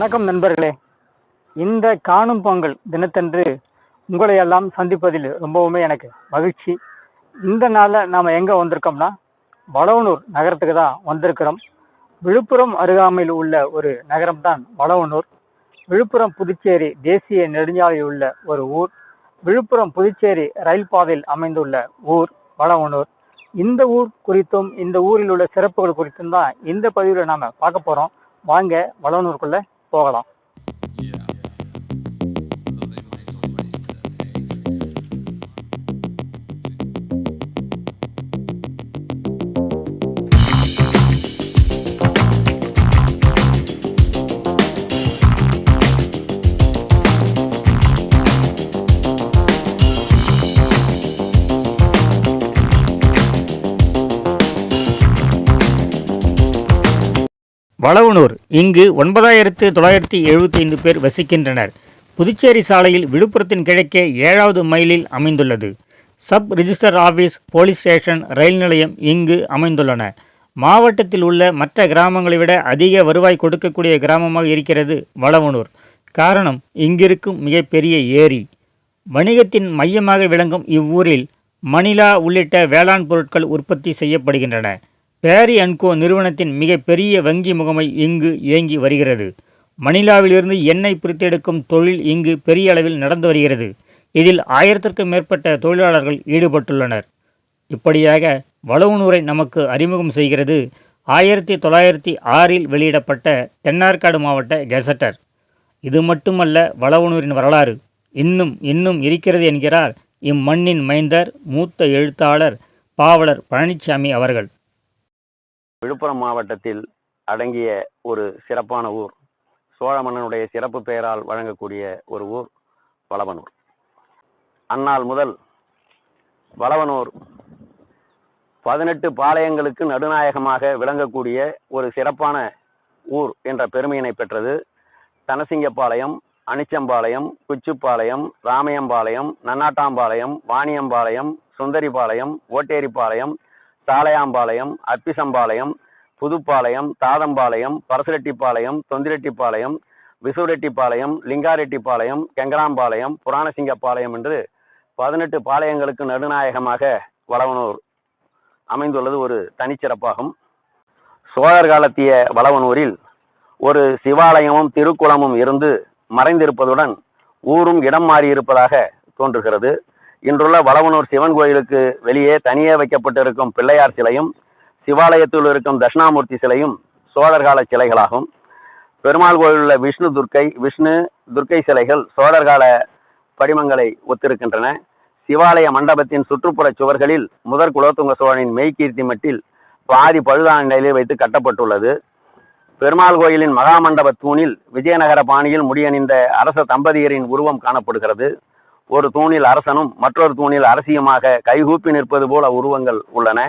வணக்கம் நண்பர்களே. இந்த காணும் பொங்கல் தினத்தன்று உங்களை எல்லாம் சந்திப்பதில் ரொம்பவுமே எனக்கு மகிழ்ச்சி. இந்த நாளில் நாம் எங்கே வந்திருக்கோம்னா வளவனூர் நகரத்துக்கு தான் வந்திருக்கிறோம். விழுப்புரம் அருகாமையில் உள்ள ஒரு நகரம் தான் வளவனூர். விழுப்புரம் புதுச்சேரி தேசிய நெடுஞ்சாலையில் உள்ள ஒரு ஊர். விழுப்புரம் புதுச்சேரி ரயில் பாதையில் அமைந்துள்ள ஊர் வளவனூர். இந்த ஊர் குறித்தும் இந்த ஊரில் உள்ள சிறப்புகள் குறித்தும் தான் இந்த பதிவில் நாம் பார்க்க போகிறோம் வாங்க வளவனூருக்குள்ளே போகலாம் வளவனூர். இங்கு ஒன்பதாயிரத்து தொள்ளாயிரத்தி எழுபத்தி ஐந்து பேர் வசிக்கின்றனர். புதுச்சேரி சாலையில் விழுப்புரத்தின் கிழக்கே ஏழாவது மைலில் அமைந்துள்ளது. Sub register office police station ரயில் நிலையம் இங்கு அமைந்துள்ளன. மாவட்டத்தில் உள்ள மற்ற கிராமங்களை விட அதிக வருவாய் கொடுக்கக்கூடிய கிராமமாக இருக்கிறது வளவனூர். காரணம் இங்கிருக்கும் மிகப்பெரிய ஏரி. வணிகத்தின் மையமாக விளங்கும் இவ்வூரில் மணிலா உள்ளிட்ட வேளாண் பொருட்கள் உற்பத்தி செய்யப்படுகின்றன. பேரி அன்கோ நிறுவனத்தின் மிகப்பெரிய வங்கி முகமை இங்கு இயங்கி வருகிறது. மணிலாவிலிருந்து எண்ணெய் பிரித்தெடுக்கும் தொழில் இங்கு பெரிய அளவில் நடந்து வருகிறது. இதில் ஆயிரத்திற்கும் மேற்பட்ட தொழிலாளர்கள் ஈடுபட்டுள்ளனர். இப்படியாக வளவுனூரை நமக்கு அறிமுகம் செய்கிறது ஆயிரத்தி தொள்ளாயிரத்தி ஆறில் வெளியிடப்பட்ட தென்னார்காடு மாவட்ட கெசட்டர். இது மட்டுமல்ல வளவனூரின் வரலாறு. இன்னும் இன்னும் இருக்கிறது என்கிறார் இம்மண்ணின் மைந்தர் மூத்த எழுத்தாளர் பாவலர் பழனிசாமி அவர்கள். விழுப்புரம் மாவட்டத்தில் அடங்கிய ஒரு சிறப்பான ஊர். சோழ மன்னனுடைய சிறப்பு பெயரால் வழங்கக்கூடிய ஒரு ஊர் வளவனூர். அந்நாள் முதல் வளவனூர் பதினெட்டு பாளையங்களுக்கு நடுநாயகமாக விளங்கக்கூடிய ஒரு சிறப்பான ஊர் என்ற பெருமையினை பெற்றது. தனசிங்கப்பாளையம் அனிச்சம்பாளையம் குச்சிப்பாளையம் ராமையம்பாளையம் நன்னாட்டாம்பாளையம் வாணியம்பாளையம் சுந்தரிபாளையம் ஓட்டேரிப்பாளையம் தாளையாம்பாளையம் அப்பிசம்பாளையம் புதுப்பாளையம் தாதம்பாளையம் பரசுரெட்டிப்பாளையம் தொந்திரெட்டிப்பாளையம் விசுரெட்டிப்பாளையம் லிங்காரெட்டிப்பாளையம் கெங்கராம்பாளையம் புராணசிங்கப்பாளையம் என்று பதினெட்டு பாளையங்களுக்கு நடுநாயகமாக வளவனூர் அமைந்துள்ளது ஒரு தனிச்சிறப்பாகும். சோழர் காலத்திய வளவனூரில் ஒரு சிவாலயமும் திருக்குளமும் இருந்து மறைந்திருப்பதுடன் ஊரும் இடம் மாறியிருப்பதாக தோன்றுகிறது. இன்றுள்ள வளவனூர் சிவன் கோயிலுக்கு வெளியே தனியே வைக்கப்பட்டிருக்கும் பிள்ளையார் சிலையும் சிவாலயத்தில் இருக்கும் தட்சிணாமூர்த்தி சிலையும் சோழர் கால சிலைகளாகும். பெருமாள் கோயிலில் உள்ள விஷ்ணு துர்க்கை விஷ்ணு துர்க்கை சிலைகள் சோழர் கால படிமங்களை ஒத்திருக்கின்றன. சிவாலய மண்டபத்தின் சுற்றுப்புற சுவர்களில் முதற் குலோத்துங்க சோழனின் மெய்கீர்த்தி மட்டில் பாதி பழுதான நிலையில் வைத்து கட்டப்பட்டுள்ளது. பெருமாள் கோயிலின் மகாமண்டப தூணில் விஜயநகர பாணியில் முடியணிந்த அரச தம்பதியரின் உருவம் காணப்படுகிறது. ஒரு தூணில் அரசனும் மற்றொரு தூணில் அரசியுமாக கைகூப்பி நிற்பது போல உருவங்கள் உள்ளன.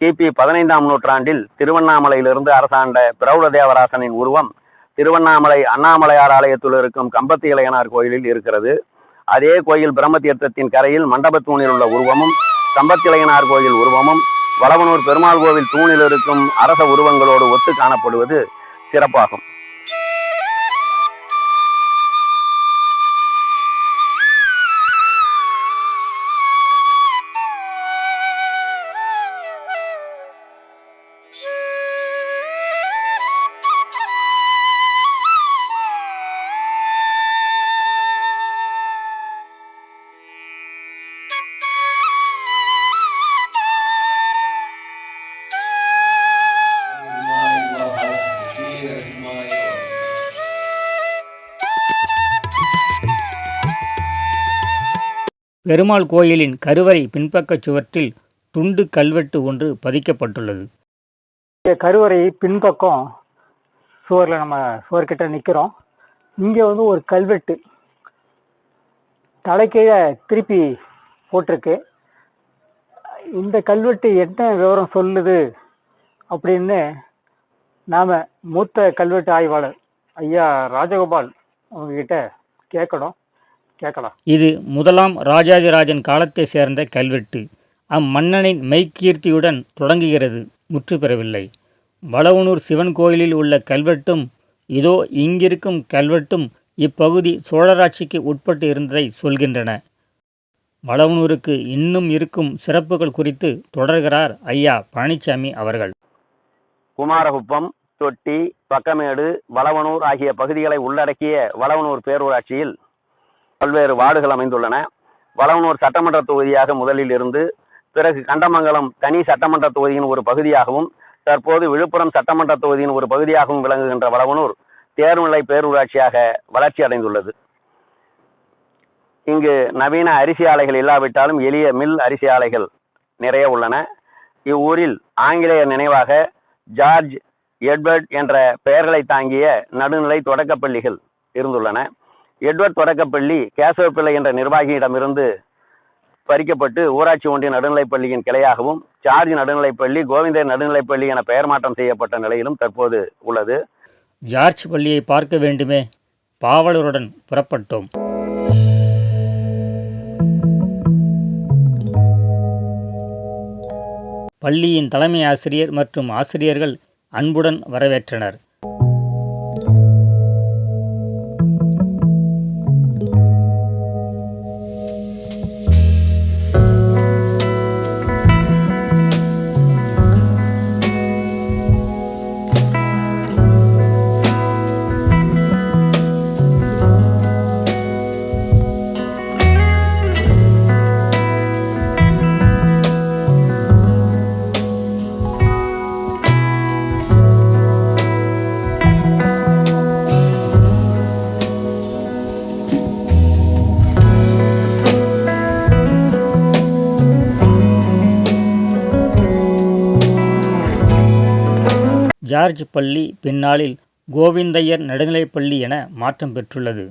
கிபி பதினைந்தாம் நூற்றாண்டில் திருவண்ணாமலையிலிருந்து அரசாண்ட பிரௌட தேவராசனின் உருவம் திருவண்ணாமலை அண்ணாமலையார் ஆலயத்தில் இருக்கும் கம்பத்து இளையனார் கோயிலில் இருக்கிறது. அதே கோயில் பிரம்மதீர்த்தத்தின் கரையில் மண்டபத் தூணில் உள்ள உருவமும் கம்பத்திளையனார் கோயில் உருவமும் வளவனூர் பெருமாள் கோவில் தூணில் இருக்கும் அரச உருவங்களோடு ஒத்து காணப்படுவது சிறப்பாகும். பெருமாள் கோயிலின் கருவறை பின்பக்கச் சுவற்றில் துண்டு கல்வெட்டு ஒன்று பதிக்கப்பட்டுள்ளது. கருவறை பின்பக்கம் சுவரில் நம்ம சுவர்கிட்ட நிற்கிறோம் இங்கே வந்து ஒரு கல்வெட்டு தலைக்கீழே திருப்பி போட்டிருக்கு. இந்த கல்வெட்டு என்ன விவரம் சொல்லுது அப்படின்னு நாம் மூத்த கல்வெட்டு ஆய்வாளர் ஐயா ராஜகோபால் அவங்கக்கிட்ட கேட்கணும். கேட்கலாம். இது முதலாம் ராஜாதிராஜன் காலத்தை சேர்ந்த கல்வெட்டு. அம்மன்னனின் மெய்க்கீர்த்தியுடன் தொடங்குகிறது முற்று பெறவில்லை. வளவனூர் சிவன் கோயிலில் உள்ள கல்வெட்டும் இதோ இங்கிருக்கும் கல்வெட்டும் இப்பகுதி சோழராட்சிக்கு உட்பட்டு இருந்ததை சொல்கின்றன. வளவனூருக்கு இன்னும் இருக்கும் சிறப்புகள் குறித்து தொடர்கிறார் ஐயா பழனிசாமி அவர்கள். குமாரகுப்பம் தொட்டி பக்கமேடு வளவனூர் ஆகிய பகுதிகளை உள்ளடக்கிய வளவனூர் பேரூராட்சியில் பல்வேறு வார்டுகள் அமைந்துள்ளன. வளவனூர் சட்டமன்ற தொகுதியாக முதலில் இருந்து பிறகு கண்டமங்கலம் தனி சட்டமன்ற தொகுதியின் ஒரு பகுதியாகவும் தற்போது விழுப்புரம் சட்டமன்ற தொகுதியின் ஒரு பகுதியாகவும் விளங்குகின்ற வளவனூர் தேர்நிலை பேரூராட்சியாக வளர்ச்சி அடைந்துள்ளது. இங்கு நவீன அரிசி ஆலைகள் இல்லாவிட்டாலும் எளிய மில் அரிசி ஆலைகள் நிறைய உள்ளன. இவ்வூரில் ஆங்கிலேயர் நினைவாக ஜார்ஜ் எட்வர்ட் என்ற பெயர்களை தாங்கிய நடுநிலை தொடக்கப்பள்ளிகள் இருந்துள்ளன. எட்வர்ட் தொடக்கப்பள்ளி கேசவப்பிள்ளை என்ற நிர்வாகியிடமிருந்து பறிக்கப்பட்டு ஊராட்சி ஒன்றிய நடுநிலைப்பள்ளியின் கிளையாகவும் ஜார்ஜ் நடுநிலைப்பள்ளி கோவிந்தர் நடுநிலைப்பள்ளி என பெயர் மாற்றம் செய்யப்பட்ட நிலையிலும் தற்போது உள்ளது. ஜார்ஜ் பள்ளியை பார்க்க வேண்டுமே. பாவலருடன் புறப்பட்டோம். பள்ளியின் தலைமை ஆசிரியர் மற்றும் ஆசிரியர்கள் அன்புடன் வரவேற்றனர். ஜார்ஜ் பள்ளி பின்னாளில் கோவிந்தையர் நடுநிலைப்பள்ளி என மாற்றம் பெற்றுள்ளது.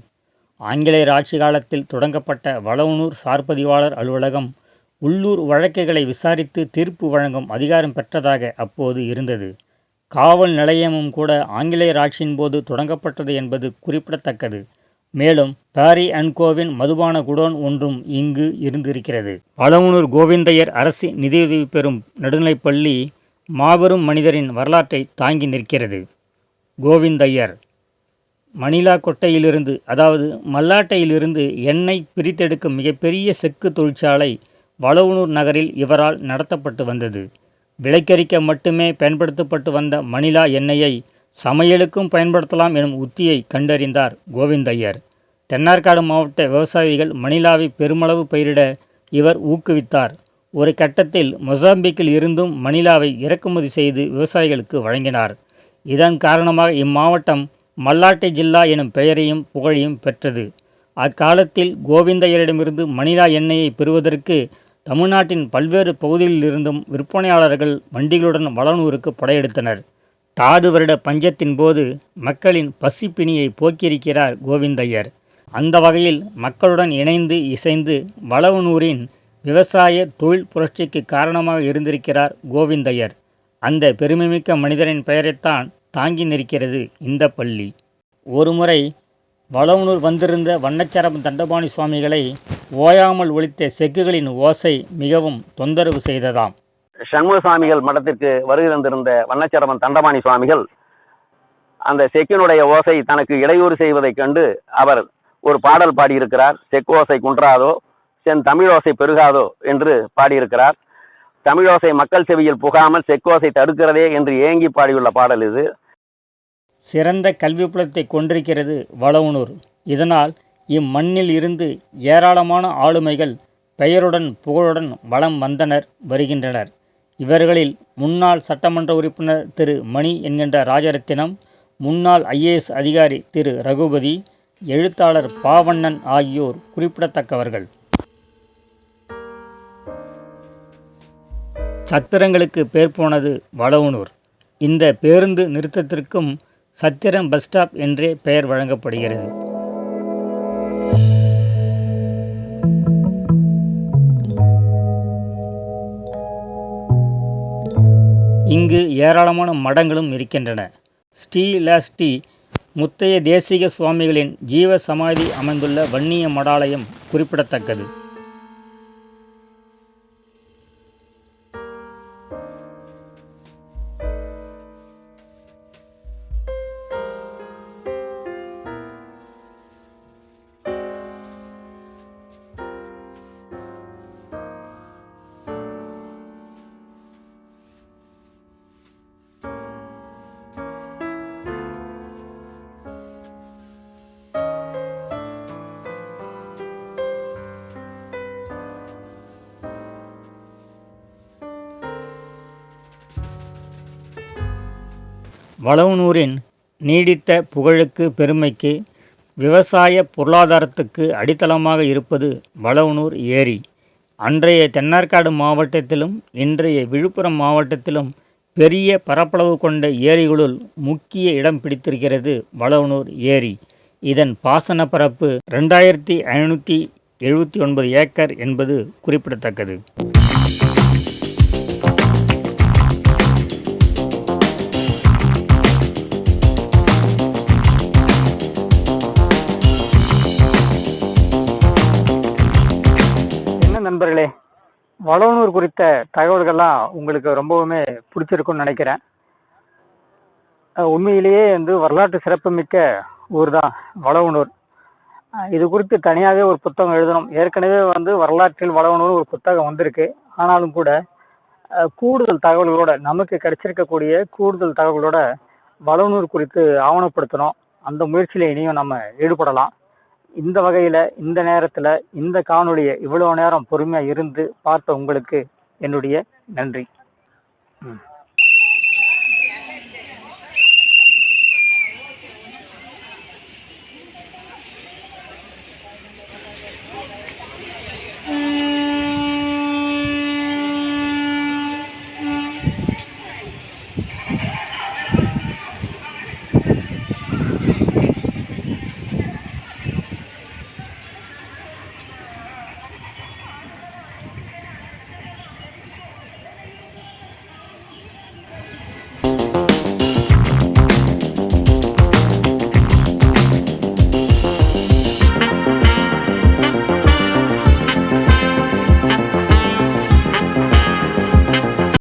ஆங்கிலேயர் ஆட்சி காலத்தில் தொடங்கப்பட்ட வளவனூர் சார்பதிவாளர் அலுவலகம் உள்ளூர் வழக்குகளை விசாரித்து தீர்ப்பு வழங்கும் அதிகாரம் பெற்றதாக அப்போது இருந்தது. காவல் நிலையமும் கூட ஆங்கிலேயர் ஆட்சியின் போது தொடங்கப்பட்டது என்பது குறிப்பிடத்தக்கது. மேலும் பாரி அன்கோவின் மதுபான குடோன் ஒன்றும் இங்கு இருந்திருக்கிறது. வளவனூர் கோவிந்தையர் அரசு நிதியுதவி பெறும் நடுநிலைப்பள்ளி மாபெரும் மனிதரின் வரலாற்றை தாங்கி நிற்கிறது. கோவிந்தையர் மணிலா கொட்டையிலிருந்து அதாவது மல்லாட்டையிலிருந்து எண்ணெய் பிரித்தெடுக்கும் மிகப்பெரிய செக்கு தொழிற்சாலை வளவுனூர் நகரில் இவரால் நடத்தப்பட்டு வந்தது. விலைக்கரிக்க மட்டுமே பயன்படுத்தப்பட்டு வந்த மணிலா எண்ணெயை சமையலுக்கும் பயன்படுத்தலாம் எனும் உத்தியை கண்டறிந்தார் கோவிந்தையர் தென்னார்காடு மாவட்ட விவசாயிகள் மணிலாவை பெருமளவு பயிரிட இவர் ஊக்குவித்தார். ஒரு கட்டத்தில் மொசாம்பிக்கில் இருந்தும் மணிலாவை இறக்குமதி செய்து விவசாயிகளுக்கு வழங்கினார். இதன் காரணமாக இம்மாவட்டம் மல்லாட்டை ஜில்லா எனும் பெயரையும் புகழையும் பெற்றது. அக்காலத்தில் கோவிந்தையரிடமிருந்து மணிலா எண்ணெயை பெறுவதற்கு தமிழ்நாட்டின் பல்வேறு பகுதிகளிலிருந்தும் விற்பனையாளர்கள் வண்டிகளுடன் வளனூருக்கு படையெடுத்தனர். தாது வருட பஞ்சத்தின் போது மக்களின் பசிப்பிணியை போக்கியிருக்கிறார் கோவிந்தையர். அந்த வகையில் மக்களுடன் இணைந்து இசைந்து வளவனூரின் விவசாய தொழில் புரட்சிக்கு காரணமாக இருந்திருக்கிறார் கோவிந்தையர். அந்த பெருமைமிக்க மனிதரின் பெயரைத்தான் தாங்கி நிற்கிறது இந்த பள்ளி. ஒருமுறை வளவனூர் வந்திருந்த வண்ணச்சரம் தண்டபாணி சுவாமிகளை ஓயாமல் ஒழித்த செக்குகளின் ஓசை மிகவும் தொந்தரவு செய்ததாம். சண்முக சுவாமிகள் மடத்திற்கு வருகை தந்திருந்த வண்ணச்சரவன் தண்டபாணி சுவாமிகள் அந்த செக்கினுடைய ஓசை தனக்கு இடையூறு செய்வதைக் கண்டு அவர் ஒரு பாடல் பாடியிருக்கிறார் செக்கோசை குன்றாதோ சென் தமிழோசை பெருகாதோ என்று பாடியிருக்கிறார். தமிழோசை மக்கள் செவியில் புகாமல் செக்கோசை தடுக்கிறதே என்று ஏங்கி பாடியுள்ள பாடல் இது. சிறந்த கல்வி புலத்தை கொண்டிருக்கிறது வளவனூர். இதனால் இம்மண்ணில் இருந்து ஏராளமான ஆளுமைகள் பெயருடன் புகழுடன் வளம் வந்தனர் வருகின்றனர். இவர்களில் முன்னாள் சட்டமன்ற உறுப்பினர் திரு மணி என்கின்ற ராஜரத்தினம் முன்னாள் ஐஏஎஸ் அதிகாரி திரு ரகுபதி எழுத்தாளர் பாவண்ணன் ஆகியோர் குறிப்பிடத்தக்கவர்கள். சத்திரங்களுக்கு பேர் போனது வளவனூர். இந்த பேருந்து நிறுத்தத்திற்கும் சத்திரம் பஸ் ஸ்டாப் என்றே பெயர் வழங்கப்படுகிறது. இங்கு ஏராளமான மடங்களும் இருக்கின்றன. ஸ்ரீலாஸ்ரீ முத்தைய தேசிக சுவாமிகளின் ஜீவ சமாதி அமைந்துள்ள வன்னிய மடாலயம் குறிப்பிடத்தக்கது. வளவனூரின் நீடித்த புகழுக்கு பெருமைக்கு விவசாய பொருளாதாரத்துக்கு அடித்தளமாக இருப்பது வளவனூர் ஏரி. அன்றைய தென்னார்காடு மாவட்டத்திலும் இன்றைய விழுப்புரம் மாவட்டத்திலும் பெரிய பரப்பளவு கொண்ட ஏரிகளுள் முக்கிய இடம் பிடித்திருக்கிறது வளவனூர் ஏரி. இதன் பாசன பரப்பு ரெண்டாயிரத்தி ஐநூற்றி எழுபத்தி ஒன்பது ஏக்கர் என்பது குறிப்பிடத்தக்கது. நண்பர்களே வளவனூர் குறித்த தகவல்கள்லாம் உங்களுக்கு ரொம்பவுமே பிடிச்சிருக்கும்னு நினைக்கிறேன். உண்மையிலேயே வந்து வரலாற்று சிறப்புமிக்க ஊர் தான் வளவனூர். இது குறித்து தனியாகவே ஒரு புத்தகம் எழுதணும். ஏற்கனவே வந்து வரலாற்றில் வளவனூர் ஒரு புத்தகம் வந்திருக்கு. ஆனாலும் கூட கூடுதல் தகவல்களோட நமக்கு கிடைச்சிருக்கக்கூடிய கூடுதல் தகவல்களோட வளவனூர் குறித்து ஆவணப்படுத்தணும். அந்த முயற்சியில் இனியும் நம்ம ஈடுபடலாம். இந்த வகையில் இந்த நேரத்தில் இந்த காணொலியை இவ்வளோ நேரம் பொறுமையாக இருந்து பார்த்த உங்களுக்கு என்னுடைய நன்றி. ம்.